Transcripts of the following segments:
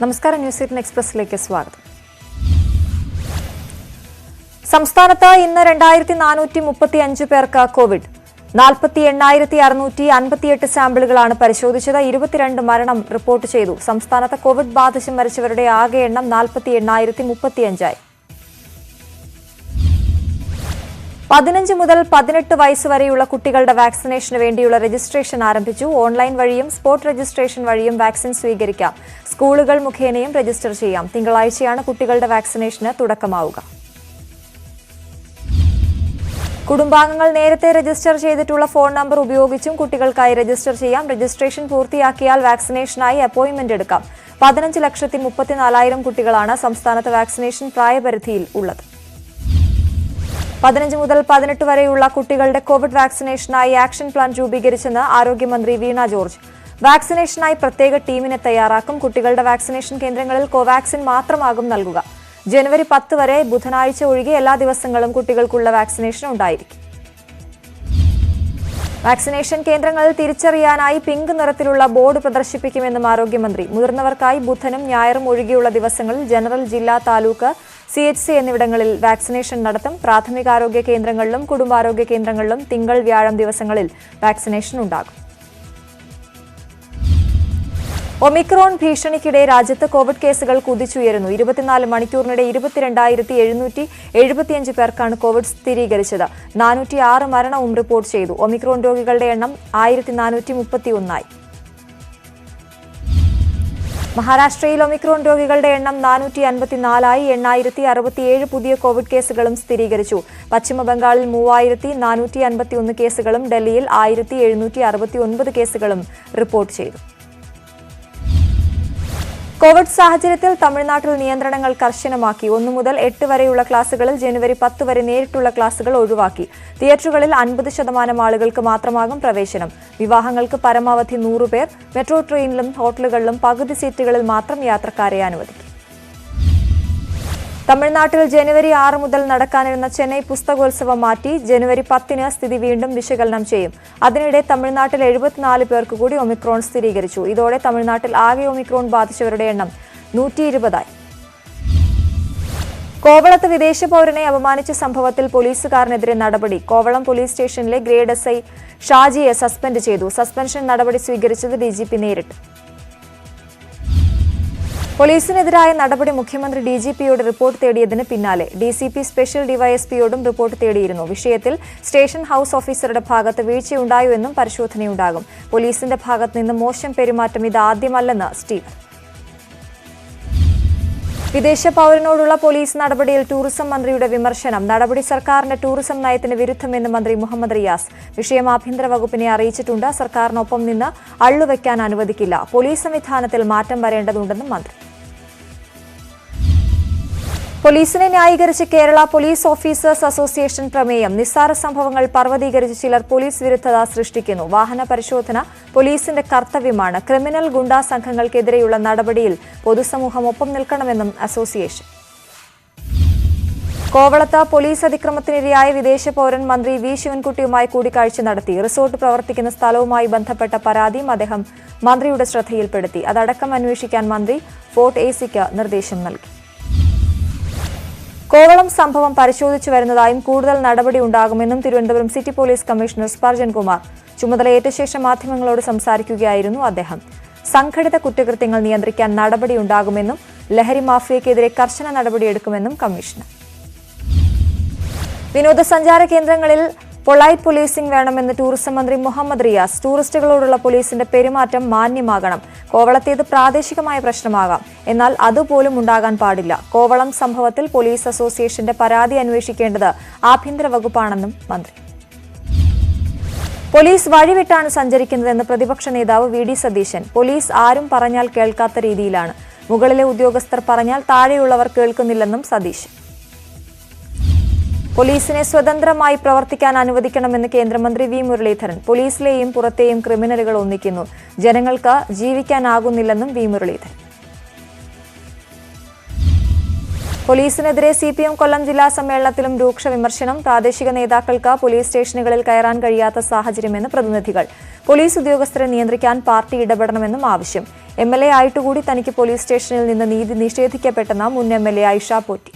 നമസ്കാരം news eighteen എക്സ്പ്രസിലേക്ക് സ്വാഗതം. സംസ്ഥാനത്ത് ഇന്ന് രണ്ടായിരത്തി നാനൂറ്റി മുപ്പത്തി അഞ്ച് പേർക്ക് കോവിഡ്. നാൽപ്പത്തി എണ്ണായിരത്തി അറുന്നൂറ്റി അൻപത്തിയെട്ട് സാമ്പിളുകളാണ് പരിശോധിച്ചത്. ഇരുപത്തിരണ്ട് മരണം റിപ്പോർട്ട് ചെയ്തു. സംസ്ഥാനത്ത് കോവിഡ് ബാധിച്ച് മരിച്ചവരുടെ ആകെ എണ്ണം നാൽപ്പത്തി എണ്ണായിരത്തി മുപ്പത്തിയഞ്ചായി പതിനഞ്ച് മുതൽ പതിനെട്ട് വയസ്സ് വരെയുള്ള കുട്ടികളുടെ വാക്സിനേഷന് വേണ്ടിയുള്ള രജിസ്ട്രേഷൻ ആരംഭിച്ചു. ഓൺലൈൻ വഴിയും സ്പോട്ട് രജിസ്ട്രേഷൻ വഴിയും വാക്സിൻ സ്വീകരിക്കാം. സ്കൂളുകൾ മുഖേനയും രജിസ്റ്റർ ചെയ്യാം. തിങ്കളാഴ്ചയാണ് കുട്ടികളുടെ വാക്സിനേഷന് തുടക്കമാവുക. കുടുംബാംഗങ്ങൾ നേരത്തെ രജിസ്റ്റർ ചെയ്തിട്ടുള്ള ഫോൺ നമ്പർ ഉപയോഗിച്ചും കുട്ടികൾക്കായി രജിസ്റ്റർ ചെയ്യാം. രജിസ്ട്രേഷൻ പൂർത്തിയാക്കിയാൽ വാക്സിനേഷനായി അപ്പോയിന്റ്മെന്റ് എടുക്കാം. പതിനഞ്ച് ലക്ഷത്തി മുപ്പത്തിനാലായിരം കുട്ടികളാണ് സംസ്ഥാനത്ത് വാക്സിനേഷൻ പ്രായപരിധിയിൽ ഉള്ളത്. പതിനഞ്ച് മുതൽ പതിനെട്ട് വരെയുള്ള കുട്ടികളുടെ കോവിഡ് വാക്സിനേഷനായി ആക്ഷൻ പ്ലാൻ രൂപീകരിച്ചെന്ന് ആരോഗ്യമന്ത്രി വീണ ജോർജ്. വാക്സിനേഷനായി പ്രത്യേക ടീമിനെ തയ്യാറാക്കും കുട്ടികളുടെ വാക്സിനേഷൻ കേന്ദ്രങ്ങളിൽ കോവാക്സിൻ മാത്രമാകും നൽകുക. ജനുവരി പത്ത് വരെ ബുധനാഴ്ച ഒഴികെ എല്ലാ ദിവസങ്ങളും കുട്ടികൾക്കുള്ള വാക്സിനേഷൻ ഉണ്ടായിരിക്കും. വാക്സിനേഷൻ കേന്ദ്രങ്ങളിൽ തിരിച്ചറിയാനായി പിങ്ക് നിറത്തിലുള്ള ബോർഡ് പ്രദർശിപ്പിക്കുമെന്നും ആരോഗ്യമന്ത്രി. മുതിർന്നവർക്കായി ബുധനും ഞായറും ഒഴികെയുള്ള ദിവസങ്ങളിൽ ജനറൽ ജില്ലാ താലൂക്ക് സി എച്ച് സി എന്നിവിടങ്ങളിൽ വാക്സിനേഷൻ നടത്തും. പ്രാഥമികാരോഗ്യ കേന്ദ്രങ്ങളിലും കുടുംബാരോഗ്യ കേന്ദ്രങ്ങളിലും തിങ്കൾ വ്യാഴം ദിവസങ്ങളിൽ വാക്സിനേഷൻ ഉണ്ടാകും. ഒമിക്രോൺ ഭീഷണിക്കിടെ രാജ്യത്ത് കോവിഡ് കേസുകൾ കുതിച്ചുയരുന്നു. ഇരുപത്തിനാല് മണിക്കൂറിനിടെ ഇരുപത്തിരണ്ടായിരത്തി എഴുന്നൂറ്റി എഴുപത്തിയഞ്ച് പേർക്കാണ് കോവിഡ് സ്ഥിരീകരിച്ചത്. നാനൂറ്റി ആറ് മരണവും റിപ്പോർട്ട് ചെയ്തു. ഒമിക്രോൺ രോഗികളുടെ എണ്ണം ആയിരത്തി നാനൂറ്റി മുപ്പത്തി ഒന്നായി മഹാരാഷ്ട്രയിൽ ഒമിക്രോൺ രോഗികളുടെ എണ്ണം നാനൂറ്റി അൻപത്തിനാലായി എണ്ണായിരത്തി അറുപത്തിയേഴ് പുതിയ കോവിഡ് കേസുകളും സ്ഥിരീകരിച്ചു. പശ്ചിമബംഗാളിൽ മൂവായിരത്തി നാനൂറ്റി അൻപത്തിയൊന്ന് കേസുകളും ഡൽഹിയിൽ ആയിരത്തി എഴുന്നൂറ്റി അറുപത്തി ഒൻപത് കേസുകളും റിപ്പോർട്ട് ചെയ്തു. കോവിഡ് സാഹചര്യത്തിൽ തമിഴ്നാട്ടിൽ നിയന്ത്രണങ്ങൾ കർശനമാക്കി. ഒന്നു മുതൽ എട്ട് വരെയുള്ള ക്ലാസുകളിൽ ജനുവരി പത്ത് വരെ നേരിട്ടുള്ള ക്ലാസുകൾ ഒഴിവാക്കി. തിയേറ്ററുകളിൽ അൻപത് ശതമാനം ആളുകൾക്ക് മാത്രമാകും പ്രവേശനം. വിവാഹങ്ങൾക്ക് പരമാവധി നൂറുപേർ മെട്രോ ട്രെയിനിലും ഹോട്ടലുകളിലും പകുതി സീറ്റുകളിൽ മാത്രം യാത്രക്കാരെ അനുവദിക്കും. തമിഴ്നാട്ടിൽ ജനുവരി ആറ് മുതൽ നടക്കാനിരുന്ന ചെന്നൈ പുസ്തകോത്സവം മാറ്റി ജനുവരി പത്തിന് സ്ഥിതി വീണ്ടും വിശകലനം ചെയ്യും. അതിനിടെ തമിഴ്നാട്ടിൽ എഴുപത്തിനാല് പേർക്ക് കൂടി ഒമിക്രോൺ സ്ഥിരീകരിച്ചു. ഇതോടെ തമിഴ്നാട്ടിൽ ആകെ ഒമിക്രോൺ ബാധിച്ചവരുടെ എണ്ണം നൂറ്റി ഇരുപതായി കോവളത്ത് വിദേശ പൗരനെ അപമാനിച്ച സംഭവത്തിൽ പോലീസുകാരനെതിരെ നടപടി. കോവളം പോലീസ് സ്റ്റേഷനിലെ ഗ്രേഡ് എസ് ഐ ഷാജിയെ സസ്പെൻഡ് ചെയ്തു. സസ്പെൻഷൻ നടപടി സ്വീകരിച്ചത് ഡി നേരിട്ട്. പോലീസിനെതിരായ നടപടി മുഖ്യമന്ത്രി ഡി ജി പിയോട് റിപ്പോർട്ട് തേടിയതിന് പിന്നാലെ ഡി സി പി സ്പെഷ്യൽ ഡിവൈഎസ്പിയോടും റിപ്പോർട്ട് തേടിയിരുന്നു. വിഷയത്തിൽ സ്റ്റേഷൻ ഹൌസ് ഓഫീസറുടെ ഭാഗത്ത് വീഴ്ചയുണ്ടായോ എന്നും പരിശോധനയുണ്ടാകും. പോലീസിന്റെ ഭാഗത്ത് നിന്ന് മോശം പെരുമാറ്റം ഇതാദ്യമല്ലെന്ന് സ്റ്റീവ്. വിദേശ പൗരനോടുള്ള പോലീസ് നടപടിയിൽ ടൂറിസം മന്ത്രിയുടെ വിമർശനം നടപടി സർക്കാരിന്റെ ടൂറിസം നയത്തിന് വിരുദ്ധമെന്ന് മന്ത്രി മുഹമ്മദ് റിയാസ്. വിഷയം ആഭ്യന്തര വകുപ്പിനെ അറിയിച്ചിട്ടുണ്ട്. സർക്കാരിനൊപ്പം നിന്ന് അള്ളുവെക്കാൻ അനുവദിക്കില്ല. പോലീസ് സംവിധാനത്തിൽ മാറ്റം വരേണ്ടതുണ്ടെന്നും മന്ത്രി. പോലീസിനെ ന്യായീകരിച്ച് കേരള പോലീസ് ഓഫീസേഴ്സ് അസോസിയേഷൻ പ്രമേയം നിസ്സാര സംഭവങ്ങൾ പർവതീകരിച്ച് ചിലർ പോലീസ് വിരുദ്ധത സൃഷ്ടിക്കുന്നു. വാഹന പരിശോധന പോലീസിന്റെ കർത്തവ്യമാണ്. ക്രിമിനൽ ഗുണ്ടാ സംഘങ്ങൾക്കെതിരെയുള്ള നടപടിയിൽ പൊതുസമൂഹം ഒപ്പം നിൽക്കണമെന്നും അസോസിയേഷൻ. കോവളത്ത് പോലീസ് അതിക്രമത്തിനിരയായ വിദേശ പൗരൻ മന്ത്രി വി. ശിവൻകുട്ടിയുമായി കൂടിക്കാഴ്ച നടത്തി. റിസോർട്ട് പ്രവർത്തിക്കുന്ന സ്ഥലവുമായി ബന്ധപ്പെട്ട പരാതിയും അദ്ദേഹം മന്ത്രിയുടെ ശ്രദ്ധയിൽപ്പെടുത്തി. അതടക്കം അന്വേഷിക്കാൻ മന്ത്രി ഫോർട്ട് എ. നിർദ്ദേശം നൽകി. കോവളം സംഭവം പരിശോധിച്ചു വരുന്നതായും കൂടുതൽ നടപടി ഉണ്ടാകുമെന്നും Thiruvananthapuram city police commissioner Spurgeon Kumar ചുമതലയേറ്റ ശേഷം മാധ്യമങ്ങളോട് സംസാരിക്കുകയായിരുന്നു അദ്ദേഹം. സംഘടിത കുറ്റകൃത്യങ്ങൾ നിയന്ത്രിക്കാൻ നടപടിയുണ്ടാകുമെന്നും ലഹരി മാഫിയക്കെതിരെ കർശന നടപടിയെടുക്കുമെന്നും കമ്മീഷണർ. വിനോദസഞ്ചാര കേന്ദ്രങ്ങളിൽ പൊളൈറ്റ് പോലീസിംഗ് വേണമെന്ന് ടൂറിസം മന്ത്രി മുഹമ്മദ് റിയാസ്. ടൂറിസ്റ്റുകളോടുള്ള പോലീസിന്റെ പെരുമാറ്റം മാന്യമാകണം. കോവളത്തേത് പ്രാദേശികമായ പ്രശ്നമാകാം. എന്നാൽ അതുപോലും ഉണ്ടാകാൻ പാടില്ല. കോവളം സംഭവത്തിൽ പോലീസ് അസോസിയേഷന്റെ പരാതി അന്വേഷിക്കേണ്ടത് ആഭ്യന്തര വകുപ്പാണെന്നും മന്ത്രി. പോലീസ് വഴിവിട്ടാണ് സഞ്ചരിക്കുന്നതെന്ന് പ്രതിപക്ഷ നേതാവ് വി ഡി സതീശൻ. പോലീസ് ആരും പറഞ്ഞാൽ കേൾക്കാത്ത രീതിയിലാണ്. മുകളിലെ ഉദ്യോഗസ്ഥർ പറഞ്ഞാൽ താഴെയുള്ളവർ കേൾക്കുന്നില്ലെന്നും സതീശൻ. പോലീസിനെ സ്വതന്ത്രമായി പ്രവർത്തിക്കാൻ അനുവദിക്കണമെന്ന് കേന്ദ്രമന്ത്രി വി മുരളീധരൻ. പോലീസിലെയും പുറത്തെയും ക്രിമിനലുകൾ ഒന്നിക്കുന്നു. ജനങ്ങൾക്ക് ജീവിക്കാനാകുന്നില്ലെന്നും വി മുരളീധരൻ. പോലീസിനെതിരെ സി പി എം കൊല്ലം ജില്ലാ സമ്മേളനത്തിലും രൂക്ഷ വിമർശനം പ്രാദേശിക നേതാക്കൾക്ക് പോലീസ് സ്റ്റേഷനുകളിൽ കയറാൻ കഴിയാത്ത സാഹചര്യമെന്ന് പ്രതിനിധികൾ. പോലീസ് ഉദ്യോഗസ്ഥരെ നിയന്ത്രിക്കാൻ പാർട്ടി ഇടപെടണമെന്നും ആവശ്യം. എം എൽ എ ആയിട്ടുകൂടി തനിക്ക് പോലീസ് സ്റ്റേഷനിൽ നിന്ന് നീതി നിഷേധിക്കപ്പെട്ടെന്ന മുൻ M L A Aisha Potty.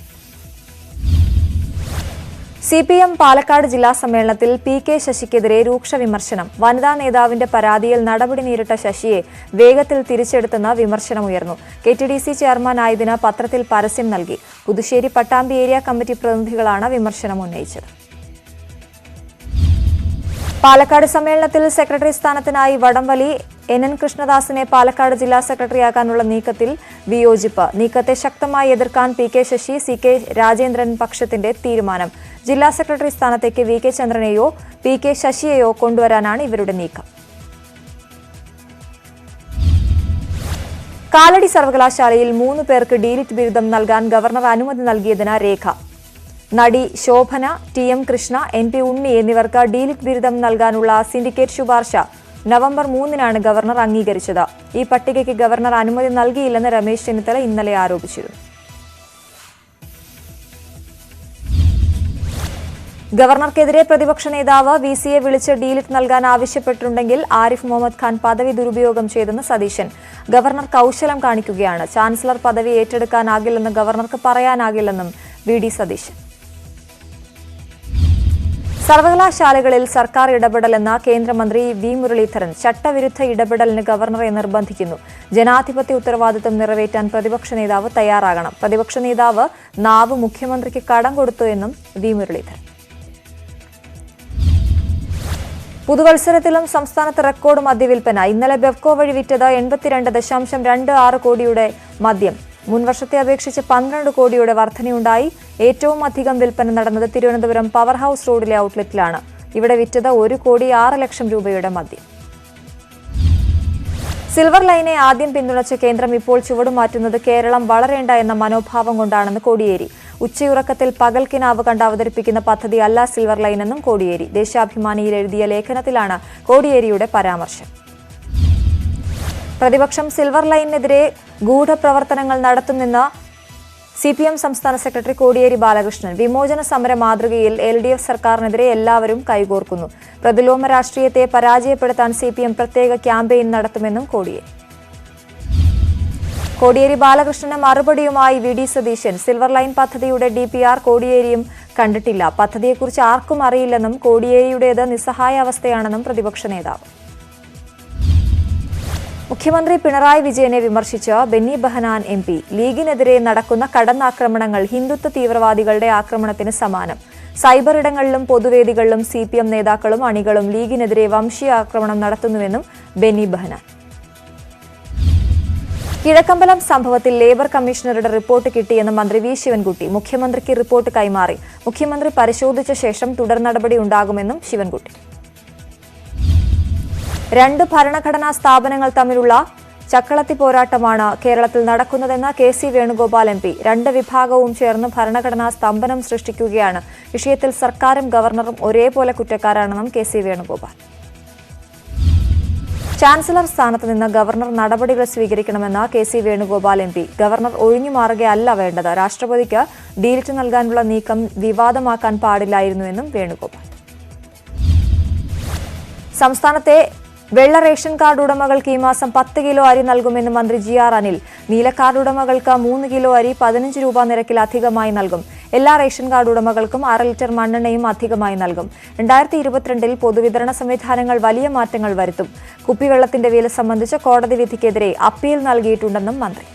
C P M Palakkad ജില്ലാ സമ്മേളനത്തിൽ പി കെ ശശിക്കെതിരെ രൂക്ഷ വിമർശനം. വനിതാ നേതാവിന്റെ പരാതിയിൽ നടപടി നേരിട്ട ശശിയെ വേഗത്തിൽ തിരിച്ചെടുത്തെന്ന വിമർശനമുയർന്നു കെ ടി ഡി സി ചെയർമാനായതിന് പത്രത്തിൽ പരസ്യം നൽകി. പുതുശ്ശേരി പട്ടാമ്പി ഏരിയ കമ്മിറ്റി പ്രതിനിധികളാണ് വിമർശനം ഉന്നയിച്ചത്. പാലക്കാട് സമ്മേളനത്തിൽ സെക്രട്ടറി സ്ഥാനത്തിനായി വടംവലി എൻ എൻ കൃഷ്ണദാസിനെ പാലക്കാട് ജില്ലാ സെക്രട്ടറിയാക്കാനുള്ള നീക്കത്തിൽ വിയോജിപ്പ്. നീക്കത്തെ ശക്തമായി എതിർക്കാൻ P K Sasi C K Rajendran പക്ഷത്തിന്റെ തീരുമാനം. ജില്ലാ സെക്രട്ടറി സ്ഥാനത്തേക്ക് വി കെ ചന്ദ്രനെയോ പി കെ ശശിയെയോ കൊണ്ടുവരാനാണ് ഇവരുടെ നീക്കം. കാലടി സർവകലാശാലയിൽ മൂന്ന് പേർക്ക് ഡീലിറ്റ് ബിരുദം നൽകാൻ ഗവർണർ അനുമതി നൽകിയതിന് രേഖ. നടി Shobhana T M Krishna M P Unni എന്നിവർക്ക് ഡീലിറ്റ് ബിരുദം നൽകാനുള്ള സിൻഡിക്കേറ്റ് ശുപാർശ നവംബർ മൂന്നിനാണ് ഗവർണർ അംഗീകരിച്ചത്. ഈ പട്ടികയ്ക്ക് ഗവർണർ അനുമതി നൽകിയില്ലെന്ന് രമേശ് ചെന്നിത്തല ഇന്നലെ ആരോപിച്ചിരുന്നു. ഗവർണർക്കെതിരെ പ്രതിപക്ഷ നേതാവ് വി സിയെ വിളിച്ച് ഡീലിറ്റ് നൽകാൻ ആവശ്യപ്പെട്ടിട്ടുണ്ടെങ്കിൽ ആരിഫ് മുഹമ്മദ് ഖാൻ പദവി ദുരുപയോഗം ചെയ്തെന്ന് സതീശൻ. ഗവർണർ കൗശലം കാണിക്കുകയാണ്. ചാൻസലർ പദവി ഏറ്റെടുക്കാനാകില്ലെന്ന് ഗവർണർക്ക് പറയാനാകില്ലെന്നും വി ഡി സതീശൻ. സർവകലാശാലകളിൽ സർക്കാർ ഇടപെടലെന്ന കേന്ദ്രമന്ത്രി വി മുരളീധരൻ ചട്ടവിരുദ്ധ ഇടപെടലിന് ഗവർണറെ നിർബന്ധിക്കുന്നു. ജനാധിപത്യ ഉത്തരവാദിത്തം നിറവേറ്റാൻ പ്രതിപക്ഷ നേതാവ് തയ്യാറാകണം. പ്രതിപക്ഷ നേതാവ് നാവ് മുഖ്യമന്ത്രിക്ക് കടം കൊടുത്തു എന്നും വി മുരളീധരൻ. പുതുവത്സരത്തിലും സംസ്ഥാനത്ത് റെക്കോർഡ് മദ്യവിൽപ്പന. ഇന്നലെ ബെവ്കോ വഴി വിറ്റത് എൺപത്തിരണ്ട് ദശാംശം രണ്ട് ആറ് കോടിയുടെ മദ്യം. മുൻവർഷത്തെ അപേക്ഷിച്ച് പന്ത്രണ്ട് കോടിയുടെ വർധനയുണ്ടായി. ഏറ്റവും അധികം വിൽപ്പന നടന്നത് തിരുവനന്തപുരം പവർ ഹൌസ് റോഡിലെ ഔട്ട്ലെറ്റിലാണ്. ഇവിടെ വിറ്റത് ഒരു കോടി ആറ് ലക്ഷം രൂപയുടെ മദ്യം. സിൽവർ ലൈനെ ആദ്യം പിന്തുണച്ച കേന്ദ്രം ഇപ്പോൾ ചുവടുമാറ്റുന്നത് കേരളം വളരേണ്ട എന്ന മനോഭാവം കൊണ്ടാണെന്ന് കോടിയേരി. ഉച്ചയുറക്കത്തിൽ പകൽക്കിനാവ് കണ്ട് അവതരിപ്പിക്കുന്ന പദ്ധതി അല്ല സിൽവർ ലൈനെന്നും കോടിയേരി. ദേശാഭിമാനിയിൽ എഴുതിയ ലേഖനത്തിലാണ് കോടിയേരിയുടെ പരാമർശം. പ്രതിപക്ഷം സിൽവർ ലൈനിനെതിരെ ഗൂഢപ്രവർത്തനങ്ങൾ നടത്തുമെന്ന് സി പി എം സംസ്ഥാന സെക്രട്ടറി കോടിയേരി ബാലകൃഷ്ണൻ വിമോചന സമര മാതൃകയിൽ എൽ ഡി എഫ് സർക്കാരിനെതിരെ എല്ലാവരും കൈകോർക്കുന്നു. പ്രതിലോമ രാഷ്ട്രീയത്തെ പരാജയപ്പെടുത്താൻ സി പി എം പ്രത്യേക ക്യാമ്പയിൻ നടത്തുമെന്നും കോടിയേരി. കോടിയേരി ബാലകൃഷ്ണന് മറുപടിയുമായി V D Satheesan silver line പദ്ധതിയുടെ ഡി പി ആർ കോടിയേരിയും കണ്ടിട്ടില്ല. പദ്ധതിയെക്കുറിച്ച് ആർക്കും അറിയില്ലെന്നും കോടിയേരിയുടേത് നിസ്സഹായ അവസ്ഥയാണെന്നും പ്രതിപക്ഷ നേതാവ്. മുഖ്യമന്ത്രി പിണറായി വിജയനെ വിമർശിച്ച് ബെന്നി ബഹനാൻ എം പി. ലീഗിനെതിരെ നടക്കുന്ന കടന്നാക്രമണങ്ങൾ ഹിന്ദുത്വ തീവ്രവാദികളുടെ ആക്രമണത്തിന് സമാനം. സൈബർ ഇടങ്ങളിലും പൊതുവേദികളിലും സി നേതാക്കളും അണികളും ലീഗിനെതിരെ വംശീയ ആക്രമണം നടത്തുന്നുവെന്നും ബെന്നി ബെഹനാൻ. കിഴക്കമ്പലം സംഭവത്തിൽ ലേബർ കമ്മീഷണറുടെ റിപ്പോർട്ട് കിട്ടിയെന്ന് മന്ത്രി വി ശിവൻകുട്ടി. മുഖ്യമന്ത്രിക്ക് റിപ്പോർട്ട് കൈമാറി. മുഖ്യമന്ത്രി പരിശോധിച്ച ശേഷം തുടർ നടപടി ഉണ്ടാകുമെന്നും ശിവൻകുട്ടി. രണ്ട് ഭരണഘടനാ സ്ഥാപനങ്ങൾ തമ്മിലുള്ള ചക്കളത്തി പോരാട്ടമാണ് കേരളത്തിൽ നടക്കുന്നതെന്ന് K C Venugopal M P. രണ്ട് വിഭാഗവും ചേർന്ന് ഭരണഘടനാ സ്തംഭനം സൃഷ്ടിക്കുകയാണ്. വിഷയത്തിൽ സർക്കാരും ഗവർണറും ഒരേപോലെ കുറ്റക്കാരാണെന്നും കെ സി വേണുഗോപാൽ. ചാൻസലർ സ്ഥാനത്ത് നിന്ന് ഗവർണർ നടപടികൾ സ്വീകരിക്കണമെന്ന് K C Venugopal M P. Governor ഒഴിഞ്ഞുമാറുകയല്ല വേണ്ടത്. രാഷ്ട്രപതിക്ക് ഡീലിറ്റ് നൽകാനുള്ള നീക്കം വിവാദമാക്കാൻ പാടില്ലായിരുന്നുവെന്നും വേണുഗോപാൽ. സംസ്ഥാനത്തെ വെള്ള റേഷൻ കാർഡ് ഉടമകൾക്ക് ഈ മാസം പത്ത് കിലോ അരി നൽകുമെന്ന് മന്ത്രി ജി ആർ അനിൽ. നീല കാർഡ് ഉടമകൾക്ക് മൂന്ന് കിലോ അരി പതിനഞ്ച് രൂപ നിരക്കിൽ അധികമായി നൽകും. എല്ലാ റേഷൻ കാർഡ് ഉടമകൾക്കും അര ലിറ്റർ മണ്ണെണ്ണയും അധികമായി നൽകും. രണ്ടായിരത്തി ഇരുപത്തിരണ്ടിൽ പൊതുവിതരണ സംവിധാനങ്ങൾ വലിയ മാറ്റങ്ങൾ വരുത്തും. കുപ്പിവെള്ളത്തിന്റെ വില സംബന്ധിച്ച് കോടതി വിധിക്കെതിരെ അപ്പീൽ നൽകിയിട്ടുണ്ടെന്നും മന്ത്രി.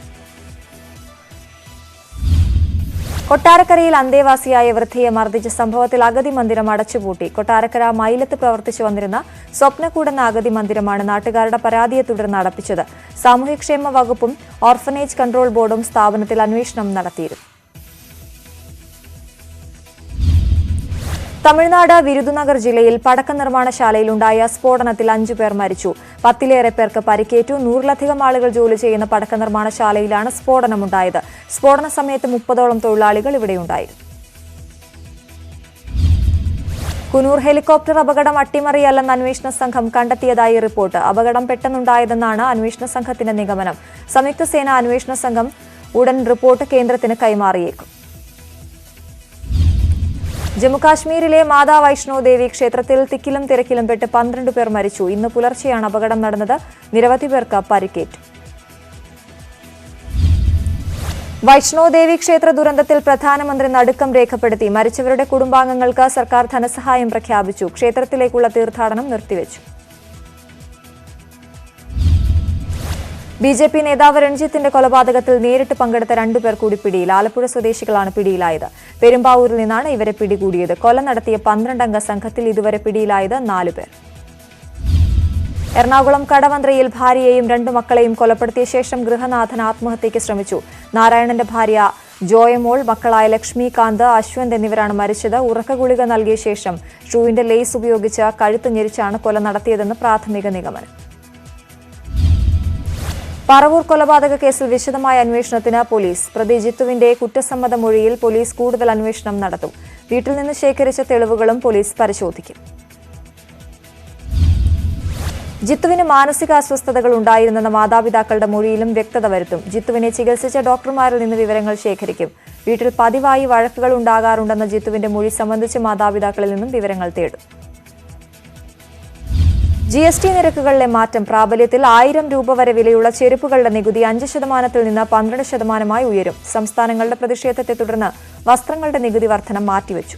കൊട്ടാരക്കരയിൽ അന്തേവാസിയായ വൃദ്ധയെ മർദ്ദിച്ച സംഭവത്തിൽ അഗതി മന്ദിരം അടച്ചുപൂട്ടി. കൊട്ടാരക്കര മൈലത്ത് പ്രവർത്തിച്ചു വന്നിരുന്ന സ്വപ്നക്കൂടെന്ന അഗതി മന്ദിരമാണ് നാട്ടുകാരുടെ പരാതിയെ തുടർന്ന് അടപ്പിച്ചത്. സാമൂഹ്യക്ഷേമ വകുപ്പും ഓർഫനേജ് കൺട്രോൾ ബോർഡും സ്ഥാപനത്തിൽ അന്വേഷണം നടത്തിയിരുന്നു. തമിഴ്നാട് വിരുദുനഗർ ജില്ലയിൽ പടക്ക നിർമ്മാണശാലയിലുണ്ടായ സ്ഫോടനത്തിൽ അഞ്ചു പേർ മരിച്ചു. പത്തിലേറെ പേർക്ക് പരിക്കേറ്റു. നൂറിലധികം ആളുകൾ ജോലി ചെയ്യുന്ന പടക്ക നിർമ്മാണശാലയിലാണ് സ്ഫോടനമുണ്ടായത്. സ്ഫോടന സമയത്ത് മുപ്പതോളം തൊഴിലാളികൾ ഇവിടെയുണ്ടായിരുന്നു. കുനൂർ ഹെലികോപ്റ്റർ അപകടം അട്ടിമറിയല്ലെന്ന് അന്വേഷണ സംഘം കണ്ടെത്തിയതായി റിപ്പോർട്ട്. അപകടം പെട്ടെന്നുണ്ടായതെന്നാണ് അന്വേഷണ സംഘത്തിന്റെ നിഗമനം. സംയുക്ത സേന അന്വേഷണ സംഘം ഉടൻ റിപ്പോർട്ട് കേന്ദ്രത്തിന് കൈമാറിയേക്കും. ജമ്മുകാശ്മീരിലെ മാതാ വൈഷ്ണോ ദേവി ക്ഷേത്രത്തിൽ തിക്കിലും തിരക്കിലും പെട്ട് പന്ത്രണ്ട് പേർ മരിച്ചു. ഇന്ന് പുലർച്ചെയാണ് അപകടം നടന്നത്. നിരവധി പേർക്ക് പരിക്കേറ്റു. വൈഷ്ണോദേവി ക്ഷേത്ര ദുരന്തത്തിൽ പ്രധാനമന്ത്രി നടുക്കം രേഖപ്പെടുത്തി. മരിച്ചവരുടെ കുടുംബാംഗങ്ങൾക്ക് സർക്കാർ ധനസഹായം പ്രഖ്യാപിച്ചു. ക്ഷേത്രത്തിലേക്കുള്ള തീർത്ഥാടനം നിർത്തിവെച്ചു. ബി ജെ പി നേതാവ് രൺജിത്തിന്റെ കൊലപാതകത്തിൽ നേരിട്ട് പങ്കെടുത്ത രണ്ടുപേർ കൂടി പിടിയിൽ. ആലപ്പുഴ സ്വദേശികളാണ് പിടിയിലായത്. പെരുമ്പാവൂരിൽ നിന്നാണ് ഇവരെ പിടികൂടിയത്. കൊല നടത്തിയ പന്ത്രണ്ടംഗ സംഘത്തിൽ ഇതുവരെ പിടിയിലായത് നാലുപേർ എറണാകുളം കടവന്ത്രയിൽ ഭാര്യയെയും രണ്ടു മക്കളെയും കൊലപ്പെടുത്തിയ ശേഷം ഗൃഹനാഥൻ ആത്മഹത്യയ്ക്ക് ശ്രമിച്ചു. നാരായണന്റെ ഭാര്യ ജോയമോൾ മക്കളായ ലക്ഷ്മികാന്ത് അശ്വന്ത് എന്നിവരാണ് മരിച്ചത്. ഉറക്കഗുളിക നൽകിയ ശേഷം ഷൂവിന്റെ ലേസ് ഉപയോഗിച്ച് കഴുത്ത് ഞെരിച്ചാണ് കൊല നടത്തിയതെന്ന് പ്രാഥമിക നിഗമനം. പറവൂർ കൊലപാതക കേസിൽ വിശദമായ അന്വേഷണത്തിന് പോലീസ്. പ്രതി ജിത്തുവിന്റെ കുറ്റസമ്മത മൊഴിയിൽ പോലീസ് കൂടുതൽ അന്വേഷണം നടത്തും. വീട്ടിൽ നിന്ന് ശേഖരിച്ച തെളിവുകളും പോലീസ് പരിശോധിക്കും. ജിത്തുവിന് മാനസിക മാനസികാസ്വസ്ഥതകൾ ഉണ്ടായിരുന്നെന്ന മാതാപിതാക്കളുടെ മൊഴിയിലും വ്യക്തത വരുത്തും. ജിത്തുവിനെ ചികിത്സിച്ച ഡോക്ടർമാരിൽ നിന്ന് വിവരങ്ങൾ ശേഖരിക്കും. വീട്ടിൽ പതിവായി വഴക്കുകൾ ഉണ്ടാകാറുണ്ടെന്ന ജിത്തുവിന്റെ മൊഴി സംബന്ധിച്ച് മാതാപിതാക്കളിൽ നിന്നും വിവരങ്ങൾ തേടും. ജി എസ് ടി നിരക്കുകളിലെ മാറ്റം പ്രാബല്യത്തിൽ ആയിരം രൂപ വരെ വിലയുള്ള ചെരുപ്പുകളുടെ നികുതി അഞ്ച് ശതമാനത്തിൽ നിന്ന് പന്ത്രണ്ട് ശതമാനമായി ഉയരും. സംസ്ഥാനങ്ങളുടെ പ്രതിഷേധത്തെ തുടർന്ന് വസ്ത്രങ്ങളുടെ നികുതി വർധനം മാറ്റിവെച്ചു.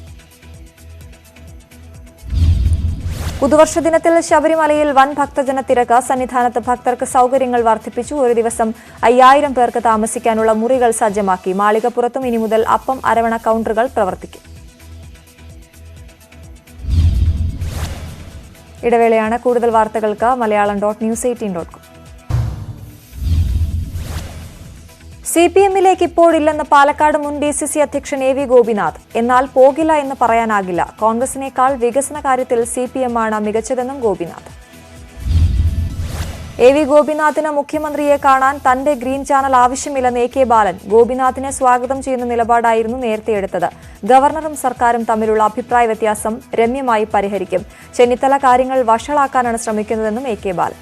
പുതുവർഷ ദിനത്തിൽ ശബരിമലയിൽ വൻ ഭക്തജന തിരക്ക്. സന്നിധാനത്ത് ഭക്തർക്ക് സൗകര്യങ്ങൾ വർദ്ധിപ്പിച്ചു. ഒരു ദിവസം അയ്യായിരം പേർക്ക് താമസിക്കാനുള്ള മുറികൾ സജ്ജമാക്കി. മാളികപ്പുറത്തും ഇനി മുതൽ അപ്പം അരവണ കൗണ്ടറുകൾ പ്രവർത്തിക്കും. ഇടവേളയാണ് കൂടുതൽ വാർത്തകൾക്ക് Malayalam dot news eighteen dot com C P എമ്മിലേക്ക് ഇപ്പോഴില്ലെന്ന് പാലക്കാട് മുൻ ഡി സി സി അധ്യക്ഷൻ എ വി ഗോപിനാഥ്. എന്നാൽ പോകില്ല എന്ന് പറയാനാകില്ല. കോൺഗ്രസിനേക്കാൾ വികസന കാര്യത്തിൽ സി പി എം ആണ് മികച്ചതെന്നും ഗോപിനാഥ്. എ വി ഗോപിനാഥിന് മുഖ്യമന്ത്രിയെ കാണാൻ തന്റെ ഗ്രീൻ ചാനൽ ആവശ്യമില്ലെന്ന് എ കെ ബാലൻ ഗോപിനാഥിനെ സ്വാഗതം ചെയ്യുന്ന നിലപാടായിരുന്നു നേരത്തെ എടുത്തത്. ഗവർണറും സർക്കാരും തമ്മിലുള്ള അഭിപ്രായ വ്യത്യാസം രമ്യമായി പരിഹരിക്കും. ചെന്നിത്തല കാര്യങ്ങൾ വഷളാക്കാനാണ് ശ്രമിക്കുന്നതെന്നും എ കെ ബാലൻ.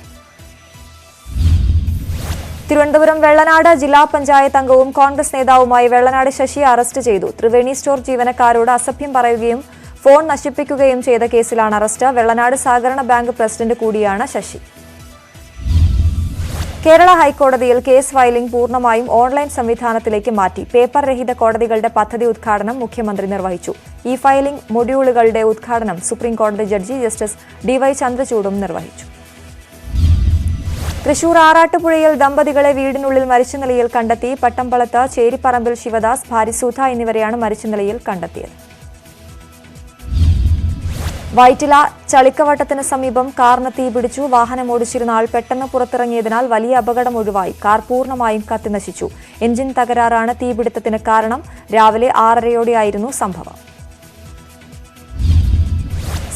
തിരുവനന്തപുരം വെള്ളനാട് ജില്ലാ പഞ്ചായത്ത് അംഗവും കോൺഗ്രസ് നേതാവുമായി വെള്ളനാട് ശശിയെ അറസ്റ്റ് ചെയ്തു. ത്രിവേണി സ്റ്റോർ ജീവനക്കാരോട് അസഭ്യം പറയുകയും ഫോൺ നശിപ്പിക്കുകയും ചെയ്ത കേസിലാണ് അറസ്റ്റ്. വെള്ളനാട് സഹകരണ ബാങ്ക് പ്രസിഡന്റ് കൂടിയാണ് ശശി. കേരള ഹൈക്കോടതിയിൽ കേസ് ഫയലിംഗ് പൂർണമായും ഓൺലൈൻ സംവിധാനത്തിലേക്ക് മാറ്റി. പേപ്പർ രഹിത കോടതികളുടെ പദ്ധതി ഉദ്ഘാടനം മുഖ്യമന്ത്രി നിർവഹിച്ചു. ഇ ഫയലിംഗ് മൊഡ്യൂളുകളുടെ ഉദ്ഘാടനം സുപ്രീം കോടതി ജഡ്ജി ജസ്റ്റിസ് ഡിവൈ ചന്ദ്രചൂഡും നിർവഹിച്ചു. തൃശൂർ ആറാട്ടുപുഴയിൽ ദമ്പതികളെ വീടിനുള്ളിൽ മരിച്ച നിലയിൽ കണ്ടെത്തി പട്ടമ്പളത്ത് ചേരിപ്പറമ്പിൽ ശിവദാസ് ഭാര്യ സുധ എന്നിവരെയാണ് മരിച്ച നിലയിൽ കണ്ടെത്തിയത്. വൈറ്റില ചളിക്കവട്ടത്തിന് സമീപം കാറിന് തീപിടിച്ചു വാഹനം ഓടിച്ചിരുന്ന ആൾ പെട്ടെന്ന് പുറത്തിറങ്ങിയതിനാൽ വലിയ അപകടം ഒഴിവായി. കാർ പൂർണമായും കത്തിനശിച്ചു. എഞ്ചിൻ തകരാറാണ് തീപിടുത്തത്തിന് കാരണം. രാവിലെ ആറരയോടെയായിരുന്നു സംഭവം.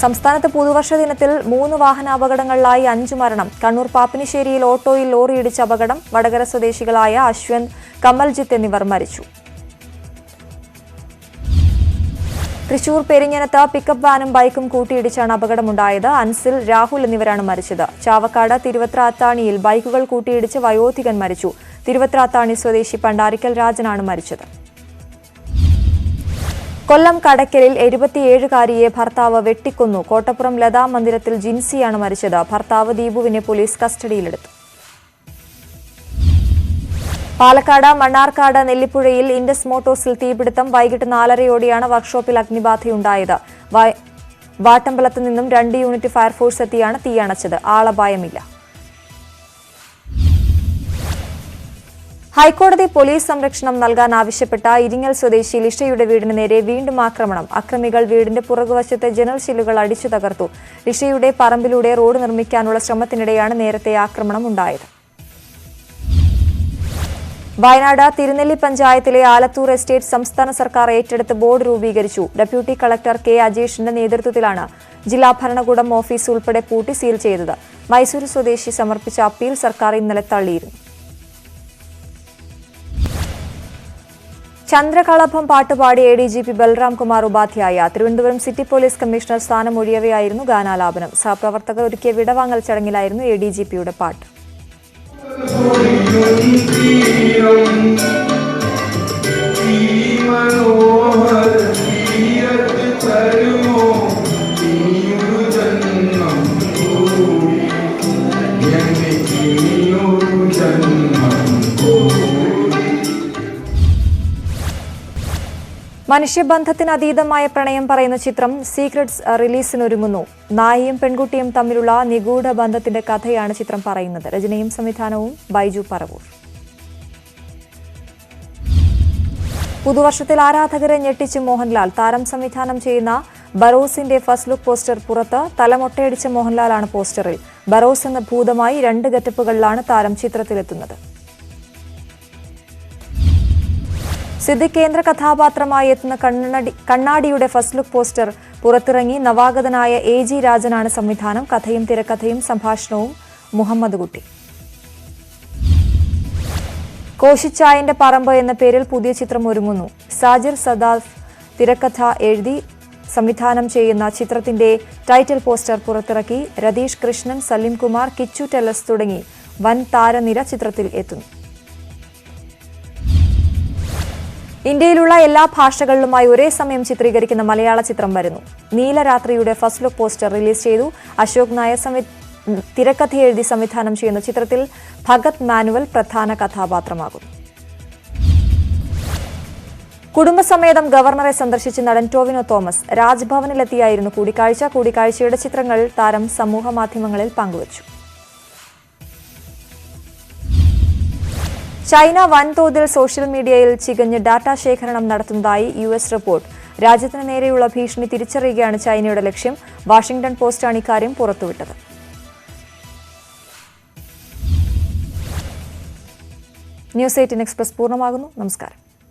സംസ്ഥാനത്ത് പുതുവർഷ ദിനത്തിൽ മൂന്ന് വാഹനാപകടങ്ങളിലായി അഞ്ചു മരണം. കണ്ണൂർ പാപ്പിനിശ്ശേരിയിൽ ഓട്ടോയിൽ ലോറിയിടിച്ച അപകടം. വടകര സ്വദേശികളായ അശ്വന്ത് കമൽജിത്ത് എന്നിവർ മരിച്ചു. തൃശൂർ പെരിഞ്ഞനത്ത് പിക്കപ്പ് വാനും ബൈക്കും കൂട്ടിയിടിച്ചാണ് അപകടമുണ്ടായത്. അൻസിൽ രാഹുൽ എന്നിവരാണ് മരിച്ചത്. ചാവക്കാട് തിരുവത്ര അത്താണിയിൽ ബൈക്കുകൾ കൂട്ടിയിടിച്ച് വയോധികൻ മരിച്ചു. തിരുവത്ര അത്താണി സ്വദേശി പണ്ടാരിക്കൽ രാജനാണ് മരിച്ചത്. കൊല്ലം കടയ്ക്കലിൽ എഴുപത്തിയേഴുകാരിയെ ഭർത്താവ് വെട്ടിക്കൊന്നു. കോട്ടപ്പുറം ലതാ മന്ദിരത്തിൽ ജിൻസിയാണ് മരിച്ചത്. ഭർത്താവ് ദീപുവിനെ പോലീസ് കസ്റ്റഡിയിലെടുത്തു. പാലക്കാട് മണ്ണാർക്കാട് നെല്ലിപ്പുഴയിൽ ഇൻഡസ് മോട്ടോഴ്സിൽ തീപിടുത്തം വൈകിട്ട് നാലരയോടെയാണ് വർക്ക്ഷോപ്പിൽ അഗ്നിബാധയുണ്ടായത്. വാട്ടമ്പലത്ത് നിന്നും രണ്ട് യൂണിറ്റ് ഫയർഫോഴ്സ് എത്തിയാണ് തീയണച്ചത്. ആളപായമില്ല. ഹൈക്കോടതി പോലീസ് സംരക്ഷണം നൽകാൻ ആവശ്യപ്പെട്ട ഇരിങ്ങൽ സ്വദേശി ലിഷയുടെ വീടിന് നേരെ വീണ്ടും ആക്രമണം. അക്രമികൾ വീടിന്റെ പുറകുവശത്തെ ജനൽ ശില്ലുകൾ അടിച്ചു തകർത്തു. ലിഷയുടെ പറമ്പിലൂടെ റോഡ് നിർമ്മിക്കാനുള്ള ശ്രമത്തിനിടെയാണ് നേരത്തെ ആക്രമണം ഉണ്ടായത്. വയനാട് തിരുനെല്ലി പഞ്ചായത്തിലെ ആലത്തൂർ എസ്റ്റേറ്റ് സംസ്ഥാന സർക്കാർ ഏറ്റെടുത്ത് ബോർഡ് രൂപീകരിച്ചു. ഡെപ്യൂട്ടി കളക്ടർ കെ അജേഷിന്റെ നേതൃത്വത്തിലാണ് ജില്ലാ ഭരണകൂടം ഓഫീസ് ഉൾപ്പെടെ പൂട്ടി സീൽ ചെയ്തത്. മൈസൂർ സ്വദേശി സമർപ്പിച്ച അപ്പീൽ സർക്കാർ ഇന്നലെ തള്ളിയിരുന്നു. ചന്ദ്രകളഭം പാട്ടുപാടി A D G P Balram Kumar Upadhyay Thiruvananthapuram city police commissioner സ്ഥാനം ഒഴിയവെയായിരുന്നു ഗാനാലാപനം. സഹപ്രവർത്തകർ ഒരുക്കിയ വിടവാങ്ങൽ ചടങ്ങിലായിരുന്നു എ ഡി ജി പിയുടെ പാട്ട്. Thank you. മനുഷ്യബന്ധത്തിന് അതീതമായ പ്രണയം പറയുന്ന ചിത്രം സീക്രട്സ് റിലീസിനൊരുങ്ങുന്നു. നായിയും പെൺകുട്ടിയും തമ്മിലുള്ള നിഗൂഢ ബന്ധത്തിന്റെ കഥയാണ് ചിത്രം പറയുന്നത്. രചനയും സംവിധാനവും ബൈജു പറവൂർ. പുതുവർഷത്തിൽ ആരാധകരെ ഞെട്ടിച്ച് മോഹൻലാൽ. താരം സംവിധാനം ചെയ്യുന്ന ബറോസിന്റെ ഫസ്റ്റ് ലുക്ക് പോസ്റ്റർ പുറത്ത് തലമൊട്ടയടിച്ച മോഹൻലാലാണ് പോസ്റ്ററിൽ. ബറോസ് എന്ന ഭൂതമായി രണ്ട് ഗെറ്റപ്പുകളിലാണ് താരം ചിത്രത്തിലെത്തുന്നത്. സിദ്ദിഖ് കേന്ദ്ര കഥാപാത്രമായി എത്തുന്ന കണ്ണടി കണ്ണാടിയുടെ ഫസ്റ്റ് ലുക്ക് പോസ്റ്റർ പുറത്തിറങ്ങി നവാഗതനായ എ ജി രാജനാണ് സംവിധാനം. കഥയും തിരക്കഥയും സംഭാഷണവും മുഹമ്മദ് കുട്ടി. കോശിച്ചായന്റെ പറമ്പ് എന്ന പേരിൽ പുതിയ ചിത്രം ഒരുങ്ങുന്നു. സാജിർ സദാഫ് തിരക്കഥ എഴുതി സംവിധാനം ചെയ്യുന്ന ചിത്രത്തിന്റെ ടൈറ്റിൽ പോസ്റ്റർ പുറത്തിറക്കി. രതീഷ് കൃഷ്ണൻ സലീം കുമാർ കിച്ചു ടെലസ് തുടങ്ങി വൻ താരനിര ചിത്രത്തിൽ എത്തുന്നു. ഇന്ത്യയിലുള്ള എല്ലാ ഭാഷകളിലുമായി ഒരേ സമയം ചിത്രീകരിക്കുന്ന മലയാള ചിത്രം വരുന്നു. നീലരാത്രിയുടെ ഫസ്റ്റ് ലുക്ക് പോസ്റ്റർ റിലീസ് ചെയ്തു. അശോക് നായർ സംവി തിരക്കഥ എഴുതി സംവിധാനം ചെയ്യുന്ന ചിത്രത്തിൽ ഭഗത് മാനുവൽ പ്രധാന കഥാപാത്രമാകും കുടുംബസമേതം ഗവർണറെ സന്ദർശിച്ച് നടൻ ടോവിനോ തോമസ് രാജ്ഭവനിലെത്തിയായിരുന്നു കൂടിക്കാഴ്ച. കൂടിക്കാഴ്ചയുടെ ചിത്രങ്ങൾ താരം സമൂഹമാധ്യമങ്ങളിൽ പങ്കുവച്ചു. ചൈന വൻതോതിൽ സോഷ്യൽ മീഡിയയിൽ ചികഞ്ഞ് ഡാറ്റ ശേഖരണം നടത്തുന്നതായി യു എസ് റിപ്പോർട്ട്. രാജ്യത്തിന് നേരെയുള്ള ഭീഷണി തിരിച്ചറിയുകയാണ് ചൈനയുടെ ലക്ഷ്യം. വാഷിംഗ്ടൺ പോസ്റ്റാണ് ഇക്കാര്യം പുറത്തുവിട്ടത്. ന്യൂസ് എയ്റ്റീൻ എക്സ്പ്രസ് പൂർണമാകുന്നു. നമസ്കാരം.